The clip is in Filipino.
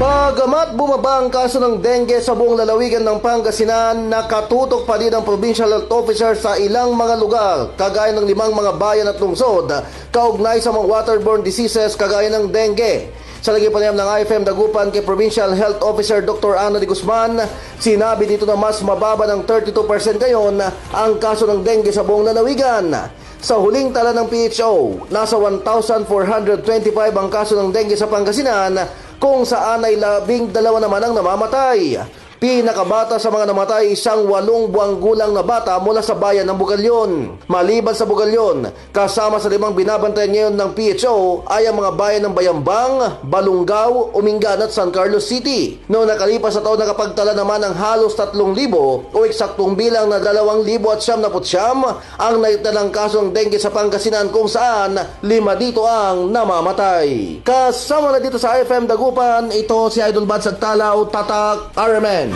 Bagamat bumaba ang kaso ng dengue sa buong lalawigan ng Pangasinan, nakatutok pa din ang provincial health officer sa ilang mga lugar, kagaya ng limang mga bayan at lungsod, kaugnay sa mga waterborne diseases kagaya ng dengue. Sa lagi panayam ng IFM Dagupan kay Provincial Health Officer Dr. Ana de Guzman, sinabi dito na mas mababa ng 32% ngayon ang kaso ng dengue sa buong lalawigan. Sa huling tala ng PHO, nasa 1,425 ang kaso ng dengue sa Pangasinan kung saan ay labing dalawa naman ang namamatay. Pinakabata sa mga namatay isang walong buwang gulang na bata mula sa bayan ng Bugalyon. Maliban sa Bugalyon, kasama sa limang binabantayan ngayon ng PHO ay ang mga bayan ng Bayambang, Balungaw, Umingan at San Carlos City. Noong nakalipas sa taon nakapagtala naman ng halos 3,000 o eksaktong bilang na 2,000 at siyam na putsyam ang naitalang kasong dengue sa Pangasinan kung saan lima dito ang namamatay. Kasama na dito sa IFM Dagupan, ito si Idol Bad Sagtalaw, Tatak, RMN.